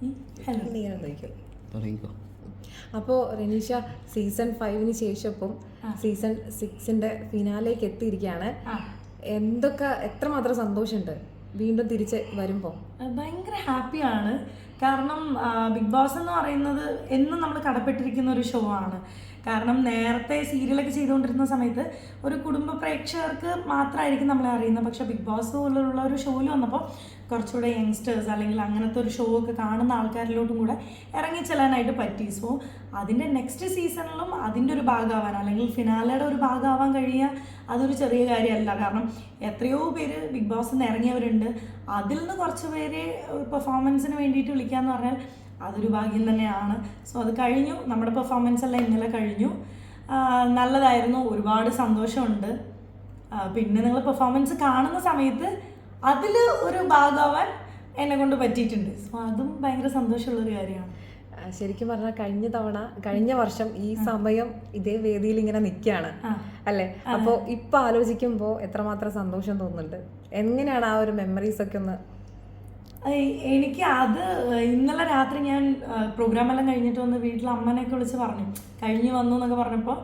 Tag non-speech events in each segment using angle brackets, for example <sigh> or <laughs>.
Hello. നീ തുടങ്ങിക്കോ. അപ്പോൾ റനീഷ സീസൺ ഫൈവിന് ശേഷം ഇപ്പം സീസൺ സിക്സിന്റെ ഫിനാലേക്ക് എത്തിയിരിക്കുകയാണ്. എന്തൊക്കെ എത്രമാത്രം സന്തോഷമുണ്ട് വീണ്ടും തിരിച്ച് വരുമ്പോൾ ഭയങ്കര ഹാപ്പിയാണ്. കാരണം ബിഗ് ബോസ് എന്ന് പറയുന്നത് എന്നും നമ്മൾ കടപ്പെട്ടിരിക്കുന്ന ഒരു ഷോ ആണ്. കാരണം നേരത്തെ സീരിയലൊക്കെ ചെയ്തുകൊണ്ടിരുന്ന സമയത്ത് ഒരു കുടുംബ പ്രേക്ഷകർക്ക് മാത്രമായിരിക്കും നമ്മളെ അറിയുന്നത്. പക്ഷേ ബിഗ് ബോസ് പോലുള്ള ഒരു ഷോയിൽ വന്നപ്പോൾ കുറച്ചുകൂടെ യങ്സ്റ്റേഴ്സ് അല്ലെങ്കിൽ അങ്ങനത്തെ ഒരു ഷോ ഒക്കെ കാണുന്ന ആൾക്കാരിലോട്ടും കൂടെ ഇറങ്ങി ചെല്ലാനായിട്ട് പറ്റി. സോ അതിന്റെ നെക്സ്റ്റ് സീസണിലും അതിന്റെ ഒരു ഭാഗമാവാൻ അല്ലെങ്കിൽ ഫിനാലയുടെ ഒരു ഭാഗമാവാൻ കഴിയുക അതൊരു ചെറിയ കാര്യമല്ല. കാരണം എത്രയോ പേര് ബിഗ് ബോസിൽ നിന്ന് ഇറങ്ങിയവരുണ്ട്. അതിൽ നിന്ന് കുറച്ച് പേര് പെർഫോമൻസിന് വേണ്ടിയിട്ട് വിളിക്കുക എന്ന് പറഞ്ഞാൽ അതൊരു ഭാഗ്യം തന്നെയാണ്. സോ അത് കഴിഞ്ഞു. നമ്മുടെ പെർഫോമൻസ് എല്ലാം ഇന്നലെ കഴിഞ്ഞു. നല്ലതായിരുന്നു. ഒരുപാട് സന്തോഷമുണ്ട്. പിന്നെ നിങ്ങൾ പെർഫോമൻസ് കാണുന്ന സമയത്ത് അതിൽ ഒരു ഭാഗമാവാൻ എന്നെ കൊണ്ട് പറ്റിയിട്ടുണ്ട്. സോ അതും ഭയങ്കര സന്തോഷമുള്ളൊരു കാര്യമാണ്. ശരിക്കും പറഞ്ഞാൽ കഴിഞ്ഞ തവണ കഴിഞ്ഞ വർഷം ഈ സമയം ഇതേ വേദിയിൽ ഇങ്ങനെ നിൽക്കുകയാണ്. അല്ലേ? അപ്പോൾ ഇപ്പൊ ആലോചിക്കുമ്പോൾ എത്രമാത്രം സന്തോഷം തോന്നുന്നുണ്ട്. എങ്ങനെയാണ് ആ ഒരു മെമ്മറീസ് ഒക്കെ ഒന്ന് എനിക്ക് അത് ഇന്നലെ രാത്രി ഞാൻ പ്രോഗ്രാം എല്ലാം കഴിഞ്ഞിട്ട് വന്ന് വീട്ടിൽ അമ്മനെയൊക്കെ വിളിച്ച് പറഞ്ഞു. കഴിഞ്ഞു വന്നു എന്നൊക്കെ പറഞ്ഞപ്പോൾ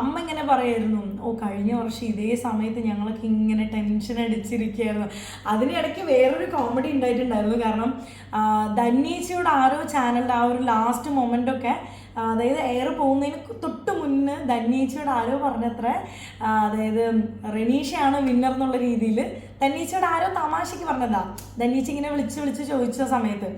അമ്മ ഇങ്ങനെ പറയായിരുന്നു. ഓ കഴിഞ്ഞ വർഷം ഇതേ സമയത്ത് ഞങ്ങളൊക്കെ ഇങ്ങനെ ടെൻഷൻ അടിച്ചിരിക്കുകയായിരുന്നു. അതിനിടയ്ക്ക് വേറൊരു കോമഡി ഉണ്ടായിട്ടുണ്ടായിരുന്നു. കാരണം ധന്യേച്ചിയുടെ ആരോ ചാനലിന്റെ ആ ഒരു ലാസ്റ്റ് മൊമെന്റൊക്കെ അതായത് എയർ പോകുന്നതിന് തൊട്ട് മുന്നേ ധന്യേച്ചിയോട് ആരോ പറഞ്ഞത്ര അതായത് റെനീഷയാണ് വിന്നർ എന്നുള്ള രീതിയിൽ ധന്യേച്ചിയോട് ആരോ തമാശയ്ക്ക് പറഞ്ഞതാ. ധന്യേച്ചി ഇങ്ങനെ വിളിച്ച് വിളിച്ച് ചോദിച്ച സമയത്ത്.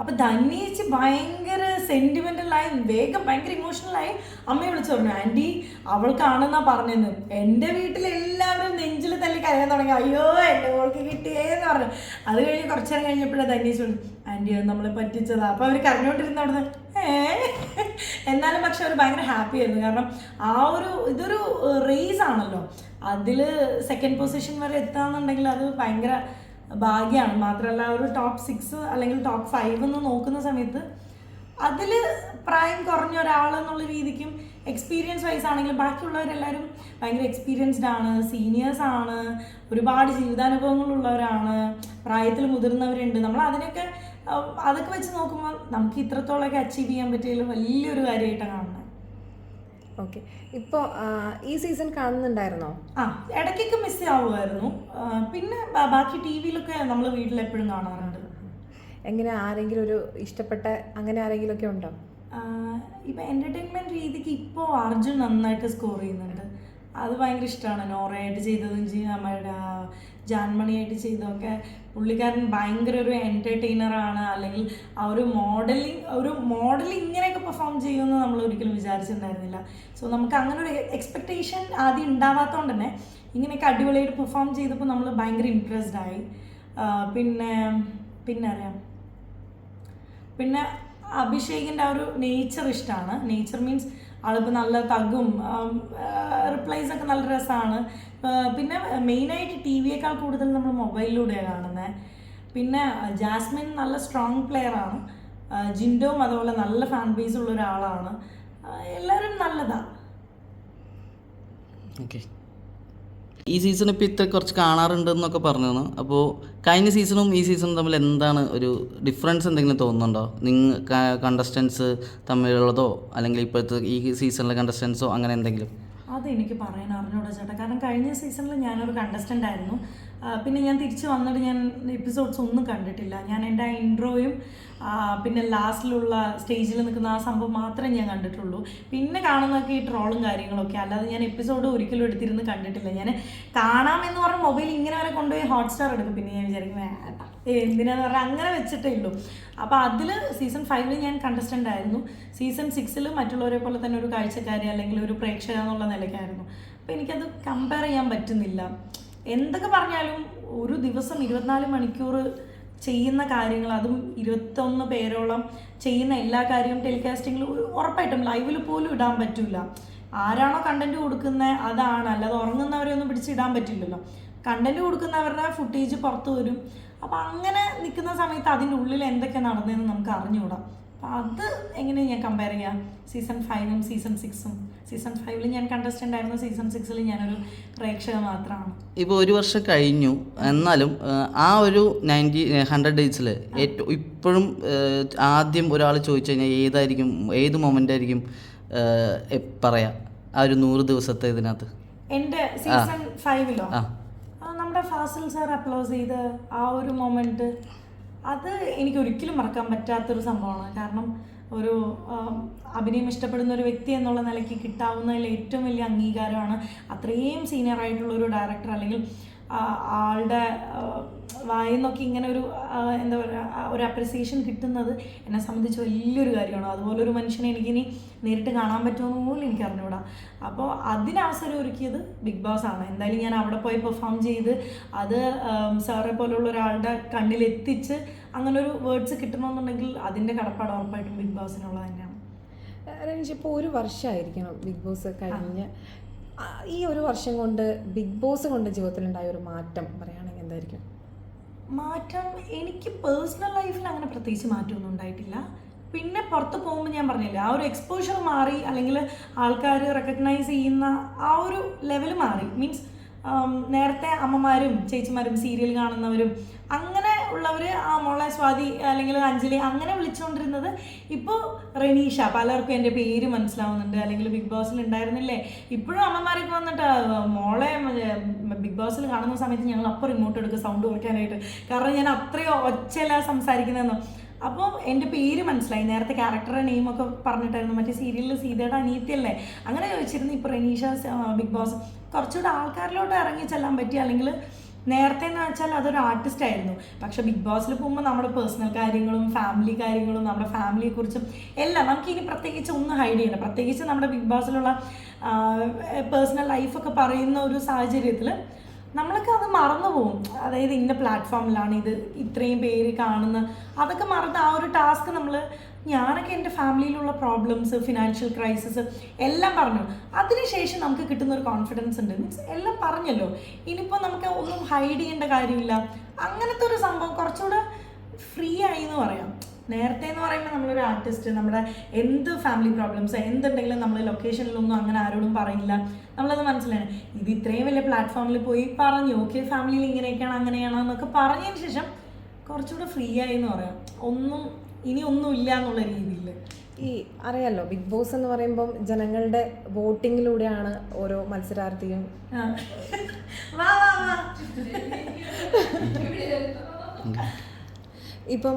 അപ്പൊ ധന്യേച്ചി ഭയങ്കര സെന്റിമെന്റലായി വേഗം ഭയങ്കര ഇമോഷണലായി അമ്മയെ വിളിച്ചു പറഞ്ഞു ആന്റി അവൾക്കാണെന്നാ പറഞ്ഞത് എന്റെ വീട്ടിൽ എല്ലാവരും നെഞ്ചിൽ തല്ലി കരയാൻ തുടങ്ങി. അയ്യോ എന്റെ മോൾക്ക് കിട്ടിയേന്ന് പറഞ്ഞു. അത് കഴിഞ്ഞ് കുറച്ചു നേരം കഴിഞ്ഞപ്പോഴേ ധന്യേച്ചി പറഞ്ഞു നമ്മളെ പറ്റിച്ചതാ. അപ്പൊ അവർ ഏ എന്നാലും പക്ഷെ അവർ ഭയങ്കര ഹാപ്പി ആയിരുന്നു. കാരണം ആ ഒരു ഇതൊരു റേസ് ആണല്ലോ. അതിൽ സെക്കൻഡ് പൊസിഷൻ വരെ എത്താന്നുണ്ടെങ്കിൽ അത് ഭയങ്കര ഭാഗ്യമാണ് മാത്രമല്ല ഒരു ടോപ്പ് സിക്സ് അല്ലെങ്കിൽ ടോപ്പ് ഫൈവ് എന്ന് നോക്കുന്ന സമയത്ത് അതിൽ പ്രായം കുറഞ്ഞ ഒരാൾ എന്നുള്ള രീതിക്കും എക്സ്പീരിയൻസ് വൈസ് ആണെങ്കിലും ബാക്കിയുള്ളവരെല്ലാവരും ഭയങ്കര എക്സ്പീരിയൻസ്ഡ് ആണ് സീനിയേഴ്സ് ആണ് ഒരുപാട് ജീവിതാനുഭവങ്ങളുള്ളവരാണ് പ്രായത്തിൽ മുതിർന്നവരുണ്ട്. നമ്മൾ അതിനൊക്കെ അതൊക്കെ വെച്ച് നോക്കുമ്പോൾ നമുക്ക് ഇത്രത്തോളമൊക്കെ അച്ചീവ് ചെയ്യാൻ പറ്റിയതിൽ വലിയൊരു കാര്യമായിട്ടാണ് കാണുന്നത് ഓക്കെ ഇപ്പോൾ ഈ സീസൺ കാണുന്നുണ്ടായിരുന്നോ? ആ ഇടയ്ക്കൊക്കെ മിസ് ആവുമായിരുന്നു. പിന്നെ ബാക്കി ടി വിയിലൊക്കെ നമ്മൾ വീട്ടിൽ എപ്പോഴും കാണാറുണ്ട്. എങ്ങനെ ആരെങ്കിലും ഒരു ഇഷ്ടപ്പെട്ട അങ്ങനെ ആരെങ്കിലും ഒക്കെ ഉണ്ടോ ഇപ്പം എന്റർടൈൻമെന്റ് രീതിക്ക് ഇപ്പോൾ അർജുൻ നന്നായിട്ട് സ്കോർ ചെയ്യുന്നുണ്ട്. അത് ഭയങ്കര ഇഷ്ടമാണ് നോറയായിട്ട് ചെയ്തതും ആ ജാൻമണിയായിട്ട് ചെയ്തതൊക്കെ പുള്ളിക്കാരൻ ഭയങ്കര ഒരു എന്റർടൈനറാണ് അല്ലെങ്കിൽ ആ ഒരു മോഡലിംഗ് ഒരു മോഡൽ ഇങ്ങനെയൊക്കെ പെർഫോം ചെയ്യുമെന്ന് നമ്മൾ ഒരിക്കലും വിചാരിച്ചിട്ടുണ്ടായിരുന്നില്ല. സോ നമുക്ക് അങ്ങനെ ഒരു എക്സ്പെക്ടേഷൻ ആദ്യം ഉണ്ടാവാത്തതുകൊണ്ട് തന്നെ ഇങ്ങനെയൊക്കെ അടിപൊളിയായിട്ട് പെർഫോം ചെയ്തപ്പോൾ നമ്മൾ ഭയങ്കര ഇൻട്രസ്ഡ് ആയി. പിന്നെ പിന്നെ അറിയാം. പിന്നെ അഭിഷേകിന്റെ ആ ഒരു നേച്ചർ ഇഷ്ടമാണ് നേച്ചർ മീൻസ് ആളിപ്പോൾ നല്ല തഗും റിപ്ലൈസ് ഒക്കെ നല്ല രസമാണ് പിന്നെ മെയിനായിട്ട് ടി വിയേക്കാൾ കൂടുതൽ നമ്മൾ മൊബൈലിലൂടെയാണ് കാണുന്നത് പിന്നെ ജാസ്മിൻ നല്ല സ്ട്രോങ് ആണ്. ആ, അതുപോലെ നല്ല ഫാൻ ബേസ് ഉള്ള ഒരാളാണ്. എല്ലാവരും നല്ലതാണ് ഓക്കെ ഈ സീസൺ ഇപ്പോൾ ഇത്ര കുറച്ച് കാണാറുണ്ട് എന്നൊക്കെ പറഞ്ഞു അപ്പോൾ കഴിഞ്ഞ സീസണും ഈ സീസണും തമ്മിൽ എന്താണ് ഒരു ഡിഫറൻസ് എന്തെങ്കിലും തോന്നുന്നുണ്ടോ? നിങ്ങൾ കണ്ടസ്റ്റൻസ് തമ്മിലുള്ളതോ അല്ലെങ്കിൽ ഇപ്പോഴത്തെ ഈ സീസണിലെ കണ്ടസ്റ്റൻസോ അങ്ങനെ എന്തെങ്കിലും? അതെനിക്ക് പറയാൻ അറിഞ്ഞൂടാ ചേട്ടാ. കാരണം കഴിഞ്ഞ സീസണിൽ ഞാനൊരു കണ്ടസ്റ്റന്റ് ആയിരുന്നു. പിന്നെ ഞാൻ തിരിച്ചു വന്നിട്ട് ഞാൻ എപ്പിസോഡ്സ് ഒന്നും കണ്ടിട്ടില്ല. ഞാൻ എന്റെ ആ ഇൻട്രോയും പിന്നെ ലാസ്റ്റിലുള്ള സ്റ്റേജിൽ നിൽക്കുന്ന ആ സംഭവം മാത്രമേ ഞാൻ കണ്ടിട്ടുള്ളൂ. പിന്നെ കാണുന്നതൊക്കെ ഈ ട്രോളും കാര്യങ്ങളൊക്കെ. അല്ലാതെ ഞാൻ എപ്പിസോഡ് ഒരിക്കലും എടുത്തിരുന്ന് കണ്ടിട്ടില്ല. ഞാൻ കാണാമെന്ന് പറഞ്ഞ മൊബൈൽ ഇങ്ങനെ വരെ കൊണ്ടുപോയി ഹോട്ട്സ്റ്റാർ എടുക്കും. പിന്നെ ഞാൻ വിചാരിക്കുന്നത് എന്തിനാന്ന് പറഞ്ഞാൽ അങ്ങനെ വെച്ചിട്ടേ ഉള്ളൂ. അപ്പോൾ അതിൽ സീസൺ ഫൈവിൽ ഞാൻ കണ്ടസ്റ്റന്റ് ആയിരുന്നു. സീസൺ സിക്സിൽ മറ്റുള്ളവരെ പോലെ തന്നെ ഒരു കാഴ്ചക്കാരി അല്ലെങ്കിൽ ഒരു പ്രേക്ഷക എന്നുള്ള നിലയ്ക്കായിരുന്നു. അപ്പോൾ എനിക്കത് കമ്പയർ ചെയ്യാൻ പറ്റുന്നില്ല. എന്തൊക്കെ പറഞ്ഞാലും ഒരു ദിവസം ഇരുപത്തിനാല് മണിക്കൂർ ചെയ്യുന്ന കാര്യങ്ങൾ അതും ഇരുപത്തൊന്ന് പേരോളം ചെയ്യുന്ന എല്ലാ കാര്യവും ടെലികാസ്റ്റിങ്ങിൽ ഉറപ്പായിട്ടും ലൈവിൽ പോലും ഇടാൻ പറ്റില്ല ആരാണോ കണ്ടന്റ് കൊടുക്കുന്നത് അതാണ്. അല്ലാതെ ഉറങ്ങുന്നവരെ ഒന്നും പിടിച്ചിടാൻ പറ്റില്ലല്ലോ. കണ്ടന്റ് കൊടുക്കുന്നവരുടെ ഫുട്ടേജ് പുറത്തു വരും. അപ്പം അങ്ങനെ നിൽക്കുന്ന സമയത്ത് അതിന്റെ ഉള്ളിൽ എന്തൊക്കെ നടന്നതെന്ന് നമുക്ക് അറിഞ്ഞുകൂടാ. അപ്പോൾ അത് എങ്ങനെ ഞാൻ കമ്പയർ ചെയ്യാം? സീസൺ ഫൈവും സീസൺ സിക്സും സീസൺ ഫൈവിൽ ഞാൻ കണ്ടസ്റ്റന്റ് ആയിരുന്നു സീസൺ സിക്സിൽ ഞാനൊരു പ്രേക്ഷക മാത്രമാണ് ഇപ്പോൾ ഒരു വർഷം കഴിഞ്ഞു. എന്നാലും ആ, ഒരു നയന്റി ഹൺഡ്രഡ് ഡേയ്സിൽ ഏറ്റവും ഇപ്പോഴും ആദ്യം ഒരാൾ ചോദിച്ചു കഴിഞ്ഞാൽ ഏതായിരിക്കും ഏത് മൊമെന്റ് ആയിരിക്കും പറയാം? ആ ഒരു നൂറ് ദിവസത്തെ ഇതിനകത്ത്. എന്റെ സീസൺ ഫൈവിലോ. നമ്മുടെ ഫാസിൽ സാർ അപ്ലോസ് ചെയ്ത് ആ ഒരു മൊമെന്റ് അത് എനിക്ക് ഒരിക്കലും മറക്കാൻ പറ്റാത്തൊരു സംഭവമാണ്. കാരണം ഒരു അഭിനയം ഇഷ്ടപ്പെടുന്ന ഒരു വ്യക്തി എന്നുള്ള നിലയ്ക്ക് കിട്ടാവുന്നതിൽ ഏറ്റവും വലിയ അംഗീകാരമാണ് അത്രയും സീനിയർ ആയിട്ടുള്ള ഒരു ഡയറക്ടർ അല്ലെങ്കിൽ ആളുടെ വായിൽ നിന്നൊക്കെ ഇങ്ങനെ ഒരു എന്താ പറയുക ഒരു അപ്രിസിയേഷൻ കിട്ടുന്നത് എന്നെ സംബന്ധിച്ച് വലിയൊരു കാര്യമാണ്. അതുപോലെ ഒരു മനുഷ്യനെ എനിക്കിനി നേരിട്ട് കാണാൻ പറ്റുമെന്ന് പോലും എനിക്ക് അറിഞ്ഞുകൂടാ. അപ്പോൾ അതിന് അവസരം ഒരുക്കിയത് ബിഗ് ബോസ് ആണ്. എന്തായാലും ഞാൻ അവിടെ പോയി പെർഫോം ചെയ്ത് അത് സാറെ പോലുള്ള ഒരാളുടെ കണ്ണിലെത്തിച്ച് അങ്ങനെ ഒരു വേർഡ്സ് കിട്ടണമെന്നുണ്ടെങ്കിൽ അതിന്റെ കടപ്പാട് ഉറപ്പായിട്ടും ബിഗ് ബോസിനുള്ളത് തന്നെയാണ്. രഞ്ജി ഇപ്പോൾ ഒരു വർഷമായിരിക്കണം ബിഗ് ബോസ് കഴിഞ്ഞ്. ഈ ഒരു വർഷം കൊണ്ട് ബിഗ് ബോസ് കൊണ്ട് ജീവിതത്തിലുണ്ടായ ഒരു മാറ്റം പറയുകയാണെങ്കിൽ എന്തായിരിക്കും? മാറ്റം എനിക്ക് പേഴ്സണൽ ലൈഫിൽ അങ്ങനെ പ്രത്യേകിച്ച് മാറ്റമൊന്നും ഉണ്ടായിട്ടില്ല. പിന്നെ പുറത്ത് പോകുമ്പോൾ ഞാൻ പറഞ്ഞില്ല ആ ഒരു എക്സ്പോഷർ മാറി അല്ലെങ്കിൽ ആൾക്കാർ റെക്കഗ്നൈസ് ചെയ്യുന്ന ആ ഒരു ലെവൽ മാറി. മീൻസ് നേരത്തെ അമ്മമാരും ചേച്ചിമാരും സീരിയൽ കാണുന്നവരും അങ്ങനെ ഉള്ളവർ ആ മോളെ സ്വാതി അല്ലെങ്കിൽ അഞ്ജലി അങ്ങനെ വിളിച്ചുകൊണ്ടിരുന്നത് ഇപ്പോൾ റെനീഷ. പലർക്കും എന്റെ പേര് മനസ്സിലാവുന്നുണ്ട്. അല്ലെങ്കിൽ ബിഗ് ബോസിൽ ഉണ്ടായിരുന്നില്ലേ? ഇപ്പോഴും അമ്മമാരൊക്കെ വന്നിട്ട് മോളെ ബിഗ് ബോസിൽ കാണുന്ന സമയത്ത് ഞങ്ങൾ അപ്പോൾ റിമോട്ട് എടുക്കുക സൗണ്ട് കുറയ്ക്കാനായിട്ട്. കാരണം ഞാൻ അത്രയോ ഒച്ചയല്ല സംസാരിക്കുന്നതെന്നോ. അപ്പോൾ എന്റെ പേര് മനസ്സിലായി. നേരത്തെ ക്യാരക്ടറുടെ നെയിമൊക്കെ പറഞ്ഞിട്ടായിരുന്നു. മറ്റേ സീരിയലിൽ സീതയുടെ അനീത്തിയല്ലേ അങ്ങനെ ചോദിച്ചിരുന്നു. ഇപ്പോൾ റെനീഷ ബിഗ് ബോസ് കുറച്ചുകൂടെ ആൾക്കാരിലോട്ട് ഇറങ്ങി ചെല്ലാൻ പറ്റി അല്ലെങ്കിൽ നേരത്തെ എന്ന് വെച്ചാൽ അതൊരു ആർട്ടിസ്റ്റ് ആയിരുന്നു. പക്ഷെ ബിഗ് ബോസിൽ പോകുമ്പോൾ നമ്മുടെ പേഴ്സണൽ കാര്യങ്ങളും ഫാമിലി കാര്യങ്ങളും നമ്മുടെ ഫാമിലിയെക്കുറിച്ചും എല്ലാം നമുക്ക് ഇനി പ്രത്യേകിച്ച് ഒന്നും ഹൈഡ് ചെയ്യണം പ്രത്യേകിച്ച് നമ്മുടെ ബിഗ് ബോസിലുള്ള പേഴ്സണൽ ലൈഫൊക്കെ പറയുന്ന ഒരു സാഹചര്യത്തിൽ നമ്മളൊക്കെ അത് മറന്നു പോകും. അതായത് ഇന്ന പ്ലാറ്റ്ഫോമിലാണ് ഇത് ഇത്രയും പേര് കാണുന്ന അതൊക്കെ മറന്ന് ആ ഒരു ടാസ്ക് നമ്മൾ ഞാനൊക്കെ എന്റെ ഫാമിലിയിലുള്ള പ്രോബ്ലംസ് ഫിനാൻഷ്യൽ ക്രൈസിസ് എല്ലാം പറഞ്ഞു. അതിനുശേഷം നമുക്ക് കിട്ടുന്ന ഒരു കോൺഫിഡൻസ് ഉണ്ട്. മീൻസ് എല്ലാം പറഞ്ഞല്ലോ. ഇനിയിപ്പോൾ നമുക്ക് ഒന്നും ഹൈഡ് ചെയ്യേണ്ട കാര്യമില്ല. അങ്ങനത്തെ ഒരു സംഭവം കുറച്ചുകൂടെ ഫ്രീ ആയി എന്ന് പറയാം. നേരത്തെ എന്ന് പറയുമ്പോൾ നമ്മളൊരു ആർട്ടിസ്റ്റ് നമ്മുടെ എന്ത് ഫാമിലി പ്രോബ്ലംസ് എന്തുണ്ടെങ്കിലും നമ്മൾ ലൊക്കേഷനിലൊന്നും അങ്ങനെ ആരോടും പറയില്ല. നമ്മളത് മനസ്സിലാണ് ഇത് ഇത്രയും വലിയ പ്ലാറ്റ്ഫോമിൽ പോയി പറഞ്ഞു. ഓക്കെ ഫാമിലിയിൽ ഇങ്ങനെയൊക്കെയാണ് അങ്ങനെയാണോ എന്നൊക്കെ പറഞ്ഞതിന് ശേഷം കുറച്ചുകൂടെ ഫ്രീ ആയി എന്ന് പറയാം. ഒന്നും ഇനി ഒന്നും ഇല്ല എന്നുള്ള രീതിയിൽ ഈ അറിയാലോ ബിഗ് ബോസ് എന്ന് പറയുമ്പം ജനങ്ങളുടെ വോട്ടിങ്ങിലൂടെയാണ് ഓരോ മത്സരാർത്ഥിയും ഇപ്പം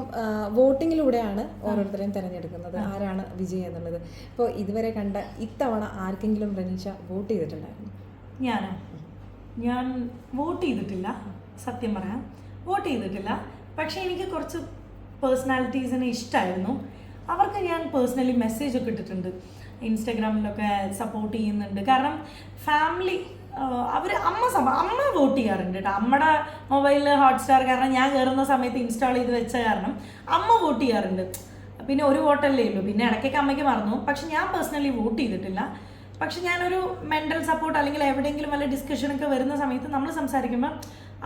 വോട്ടിങ്ങിലൂടെയാണ് ഓരോരുത്തരെയും തിരഞ്ഞെടുക്കുന്നത്. ആരാണ് വിജയ് എന്നുള്ളത്. ഇപ്പോൾ ഇതുവരെ കണ്ട ഇത്തവണ ആർക്കെങ്കിലും റനീഷ വോട്ട് ചെയ്തിട്ടുണ്ടായിരുന്നു? ഞാനോ? ഞാൻ വോട്ട് ചെയ്തിട്ടില്ല. സത്യം പറയാം. വോട്ട് ചെയ്തിട്ടില്ല. പക്ഷേ എനിക്ക് കുറച്ച് പേഴ്സണാലിറ്റീസിനെ ഇഷ്ടമായിരുന്നു അവർക്ക് ഞാൻ പേഴ്സണലി മെസ്സേജ് ഒക്കെ ഇട്ടിട്ടുണ്ട്. ഇൻസ്റ്റാഗ്രാമിലൊക്കെ സപ്പോർട്ട് ചെയ്യുന്നുണ്ട്. കാരണം ഫാമിലി അവർ അമ്മ സമ അമ്മ വോട്ട് ചെയ്യാറുണ്ട് കേട്ടോ. അമ്മയുടെ മൊബൈലിൽ ഹോട്ട്സ്റ്റാർ കാരണം ഞാൻ കയറുന്ന സമയത്ത് ഇൻസ്റ്റാൾ ചെയ്ത് വെച്ച കാരണം അമ്മ വോട്ട് ചെയ്യാറുണ്ട്. പിന്നെ ഒരു വോട്ടല്ലേ ഉള്ളൂ. പിന്നെ ഇടയ്ക്കൊക്കെ അമ്മയ്ക്ക് മറന്നു പക്ഷെ ഞാൻ പേഴ്സണലി വോട്ട് ചെയ്തിട്ടില്ല. പക്ഷെ ഞാനൊരു മെന്റൽ സപ്പോർട്ട് അല്ലെങ്കിൽ എവിടെയെങ്കിലും വല്ല ഡിസ്കഷനൊക്കെ വരുന്ന സമയത്ത് നമ്മൾ സംസാരിക്കുമ്പോൾ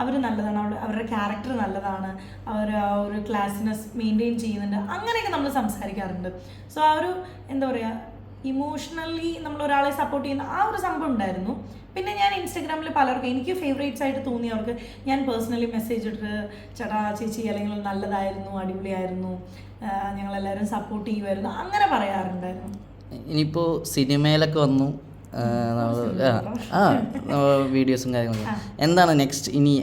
അവർ നല്ലതാണ് അവർ അവരുടെ ക്യാരക്ടർ നല്ലതാണ് അവർ ആ ഒരു ക്ലാസ്സിനെസ് മെയിന്റെയിൻ ചെയ്യുന്നുണ്ട് അങ്ങനെയൊക്കെ നമ്മൾ സംസാരിക്കാറുണ്ട്. സോ ആ ഒരു എന്താ പറയുക ഇമോഷണലി നമ്മൾ ഒരാളെ സപ്പോർട്ട് ചെയ്യുന്ന ആ ഒരു സംഭവം ഉണ്ടായിരുന്നു. പിന്നെ ഞാൻ ഇൻസ്റ്റഗ്രാമിൽ പലർക്കും എനിക്ക് ഫേവറേറ്റ്സ് ആയിട്ട് തോന്നിയവർക്ക് ഞാൻ പേഴ്സണലി മെസ്സേജ് ഇട്ടിട്ട് ചേട്ടാ ചേച്ചി അല്ലെങ്കിൽ നല്ലതായിരുന്നു അടിപൊളിയായിരുന്നു ഞങ്ങളെല്ലാവരും സപ്പോർട്ട് ചെയ്യുമായിരുന്നു അങ്ങനെ പറയാറുണ്ടായിരുന്നു. ഇനിയിപ്പോൾ സിനിമയിലൊക്കെ വന്നു ആ, വീഡിയോസും കാര്യങ്ങളൊക്കെ എന്താണ് നെക്സ്റ്റ് ഇനി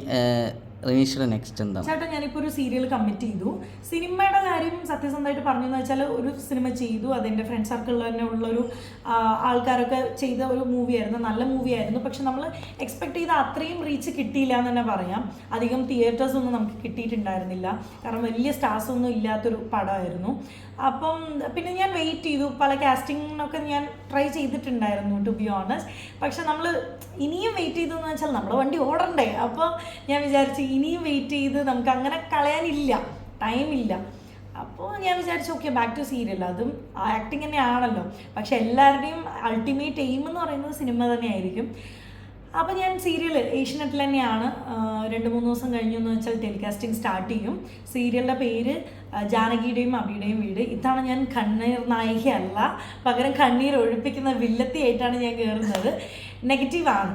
റനീഷിയുടെ നെക്സ്റ്റ് എന്താണ്? ചേട്ടാ ഞാനിപ്പോൾ ഒരു സീരിയൽ കമ്മിറ്റ് ചെയ്തു. സിനിമയുടെ കാര്യം സത്യസന്ധമായിട്ട് പറഞ്ഞു എന്ന് വെച്ചാൽ ഒരു സിനിമ ചെയ്തു. അതെന്റെ ഫ്രണ്ട് സർക്കിളിൽ തന്നെ ഉള്ളൊരു ആൾക്കാരൊക്കെ ചെയ്ത ഒരു മൂവിയായിരുന്നു നല്ല മൂവിയായിരുന്നു പക്ഷെ നമ്മൾ എക്സ്പെക്ട് ചെയ്ത അത്രയും റീച്ച് കിട്ടിയില്ല എന്ന് തന്നെ പറയാം. അധികം തിയേറ്റേഴ്സ് ഒന്നും നമുക്ക് കിട്ടിയിട്ടുണ്ടായിരുന്നില്ല. കാരണം വലിയ സ്റ്റാർസ് ഒന്നും ഇല്ലാത്തൊരു പടമായിരുന്നു. അപ്പം പിന്നെ ഞാൻ വെയിറ്റ് ചെയ്തു. പല കാസ്റ്റിങ്ങിനൊക്കെ ഞാൻ ട്രൈ ചെയ്തിട്ടുണ്ടായിരുന്നു ടു ബി ഓണസ്റ്റ് പക്ഷെ നമ്മൾ ഇനിയും വെയിറ്റ് ചെയ്തു എന്ന് വെച്ചാൽ നമ്മുടെ വണ്ടി ഓടണ്ടേ? അപ്പോൾ ഞാൻ വിചാരിച്ചു ഇനിയും വെയിറ്റ് ചെയ്ത് നമുക്ക് അങ്ങനെ കളയാനില്ല. ടൈമില്ല അപ്പോൾ ഞാൻ വിചാരിച്ചു ഓക്കെ ബാക്ക് ടു സീരിയൽ അതും ആക്ടിങ് തന്നെയാണല്ലോ. പക്ഷെ എല്ലാവരുടെയും അൾട്ടിമേറ്റ് എയിം എന്ന് പറയുന്നത് സിനിമ തന്നെയായിരിക്കും. അപ്പോൾ ഞാൻ സീരിയൽ ഏഷ്യനെറ്റിൽ തന്നെയാണ് രണ്ട് മൂന്ന് ദിവസം കഴിഞ്ഞു എന്ന് വെച്ചാൽ ടെലികാസ്റ്റിംഗ് സ്റ്റാർട്ട് ചെയ്യും. സീരിയലിന്റെ പേര് ജാനകിയുടെയും അബിയുടെയും വീട്. ഇതാണ് ഞാൻ കണ്ണീർ നായികയല്ല. പകരം കണ്ണീർ ഒഴിപ്പിക്കുന്ന വില്ലത്തിയായിട്ടാണ് ഞാൻ കയറുന്നത് നെഗറ്റീവാണ്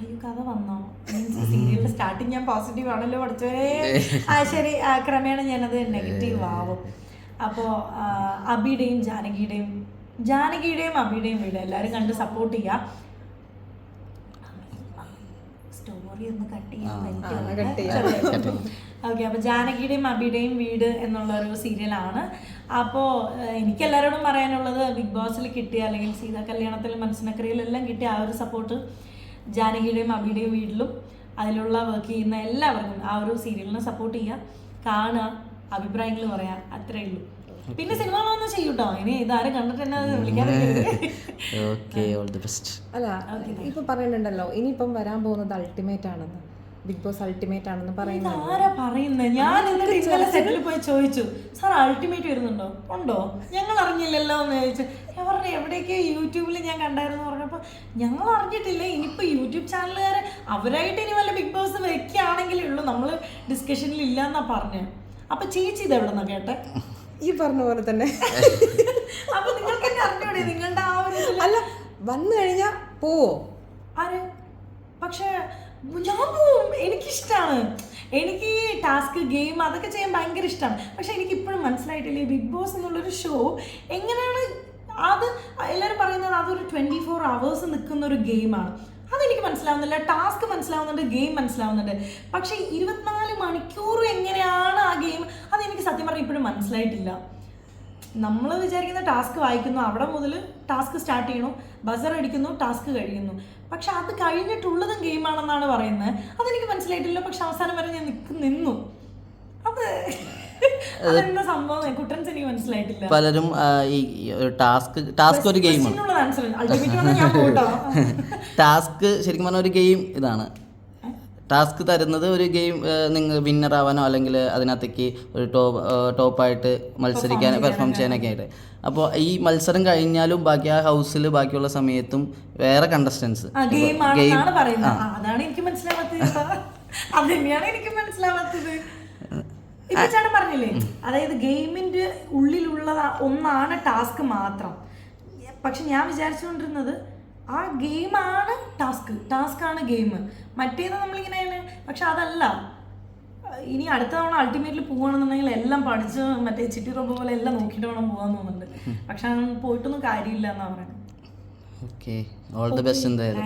അയ്യോ കഥ വന്നോ? മീൻസ് സീരിയലിന്റെ സ്റ്റാർട്ടിങ് ഞാൻ പോസിറ്റീവ് ആണല്ലോ പഠിച്ചവരെ. ആ ശരി. ക്രമേണ ഞാനത് നെഗറ്റീവ് ആവും. അപ്പോൾ അബിയുടെയും ജാനകിയുടെയും ജാനകിയുടെയും അബിയുടെയും വീട് എല്ലാവരും കണ്ട് സപ്പോർട്ട് ചെയ്യുക സ്റ്റോറി ഒന്ന് കട്ട് ചെയ്യാൻ ഓക്കെ അപ്പൊ ജാനകിയുടെയും അബിയുടെയും വീട് എന്നുള്ള ഒരു സീരിയലാണ്. അപ്പോ എനിക്ക് എല്ലാവരോടും പറയാനുള്ളത് ബിഗ് ബോസിൽ കിട്ടിയ അല്ലെങ്കിൽ സീതാ കല്യാണത്തിൽ മനസ്സിനക്കരയിലെല്ലാം കിട്ടിയ ആ ഒരു സപ്പോർട്ട് ജാനകിയുടെയും അബിയുടെയും വീട്ടിലും അതിലുള്ള വർക്ക് ചെയ്യുന്ന എല്ലാവർക്കും ആ ഒരു സീരിയലിനെ സപ്പോർട്ട് ചെയ്യുക കാണുക അഭിപ്രായങ്ങൾ പറയാം. അത്രേ ഉള്ളൂ. പിന്നെ സിനിമകളൊന്നും ചെയ്യൂട്ടോ? ഇനി ഇതാരും കണ്ടിട്ട് എന്നെ വിളിക്കാൻ ഓക്കെ ഓൾ ദി ബെസ്റ്റ് അല്ല ഇപ്പൊ പറയുന്നുണ്ടല്ലോ ഇനിയിപ്പം വരാൻ പോകുന്നത് അൾട്ടിമേറ്റ് ആണെന്ന്. ബിഗ് ബോസ് അൾട്ടിമേറ്റ് ആണെന്ന് പറയുന്നത്. ആരാ പറയുന്നത് ഞാൻ എന്നിട്ട് ഇന്നലെ സെറ്റിൽ പോയി ചോദിച്ചു സാർ അൾട്ടിമേറ്റ് വരുന്നുണ്ടോ? ഉണ്ടോ. ഞങ്ങൾ അറിഞ്ഞില്ലല്ലോ എന്ന് ചോദിച്ചു. ഞാൻ പറഞ്ഞു എവിടെയൊക്കെ യൂട്യൂബിൽ ഞാൻ കണ്ടായിരുന്നു പറഞ്ഞപ്പോൾ ഞങ്ങൾ അറിഞ്ഞിട്ടില്ല. ഇനിയിപ്പോൾ യൂട്യൂബ് ചാനലുകാർ അവരായിട്ട് ഇനി വല്ല ബിഗ് ബോസ് വെക്കുകയാണെങ്കിലേ ഉള്ളൂ. നമ്മൾ ഡിസ്കഷനിൽ ഇല്ല എന്നാ പറഞ്ഞു. അപ്പൊ ചേച്ചി ഇത് എവിടെ നിന്നാ കേട്ടെ? ഈ പറഞ്ഞ പോലെ തന്നെ. അപ്പൊ നിങ്ങൾക്ക് അറിഞ്ഞൂടെ? നിങ്ങളുടെ ആ ഒരു അല്ല വന്നു കഴിഞ്ഞാ പോവോ? ആര്? പക്ഷേ ഞാൻ പോവും. എനിക്കിഷ്ടമാണ് എനിക്ക് ഈ ടാസ്ക് ഗെയിം അതൊക്കെ ചെയ്യാൻ ഭയങ്കര ഇഷ്ടമാണ് പക്ഷെ എനിക്ക് ഇപ്പോഴും മനസ്സിലായിട്ടില്ല ബിഗ് ബോസ് എന്നുള്ളൊരു ഷോ എങ്ങനെയാണ് അത് എല്ലാവരും പറയുന്നത് അതൊരു ട്വന്റി ഫോർ അവേഴ്സ് നിൽക്കുന്ന ഒരു ഗെയിമാണ്. അതെനിക്ക് മനസ്സിലാവുന്നില്ല. ടാസ്ക് മനസ്സിലാവുന്നുണ്ട് ഗെയിം മനസ്സിലാവുന്നുണ്ട്. പക്ഷേ ഇരുപത്തിനാല് മണിക്കൂർ എങ്ങനെയാണ് ആ ഗെയിം മനസ്സിലായിട്ടില്ല. നമ്മൾ വിചാരിക്കുന്ന ടാസ്ക് വായിക്കുന്നു അവിടെ മുതൽ ടാസ്ക് സ്റ്റാർട്ട് ചെയ്യണു ബസർ അടിക്കുന്നു ടാസ്ക് കഴിയുന്നു. പക്ഷെ അത് കഴിഞ്ഞിട്ടുള്ളതും ഗെയിമാണെന്നാണ് പറയുന്നത്. അതെനിക്ക് മനസ്സിലായിട്ടില്ല പക്ഷെ അവസാനം വരെ ഞാൻ നിന്നു. അത് അതെന്താ സംഭവം? കുട്ടൻസ് എനിക്ക് മനസ്സിലായിട്ടില്ല. പലരും ഈ ടാസ്ക് ടാസ്ക് ഒരു ഗെയിമാണ് <laughs> ടാസ്ക് ശരിക്കും പറഞ്ഞ ഒരു ഗെയിം ഇതാണ്. ടാസ്ക് തരുന്നത് ഒരു ഗെയിം നിങ്ങൾ വിന്നർ ആവാനോ അല്ലെങ്കിൽ അതിനകത്തേക്ക് ഒരു ടോപ്പ് ടോപ്പായിട്ട് മത്സരിക്കാൻ പെർഫോം ചെയ്യാനൊക്കെ ആയിട്ട്. അപ്പോൾ ഈ മത്സരം കഴിഞ്ഞാലും ബാക്കി ആ ഹൗസിൽ ബാക്കിയുള്ള സമയത്തും വേറെ കണ്ടസ്റ്റൻസ് ഗെയിം അതാണ് എനിക്ക് മനസ്സിലാവാത്തത്. അത് എനിക്ക് മനസ്സിലാവാത്തത്. ഇപ്പൊ ചേട്ടൻ പറഞ്ഞില്ലേ അതായത് ഗെയിമിന്റെ ഉള്ളിലുള്ള ഒന്നാണ് ടാസ്ക് മാത്രം. പക്ഷെ ഞാൻ വിചാരിച്ചുകൊണ്ടിരുന്നത് ആ ഗെയിമാണ് ടാസ്ക്. ടാസ്ക്കാണ് ഗെയിം. മറ്റേത് നമ്മളിങ്ങനെ പക്ഷെ അതല്ല. ഇനി അടുത്ത തവണ അൾട്ടിമേറ്റ്ലി പോവുകയാണെന്നുണ്ടെങ്കിൽ എല്ലാം പഠിച്ച് മറ്റേ ചിട്ടി റോബ് പോലെ എല്ലാം നോക്കിയിട്ട് വേണം പോകാൻ തോന്നുന്നുണ്ട്. പക്ഷെ അങ്ങനെ പോയിട്ടൊന്നും കാര്യമില്ല എന്നാണ് പറയുന്നത്. ഓക്കെ ഓൾ ദി ബെസ്റ്റ് എന്തായാലും.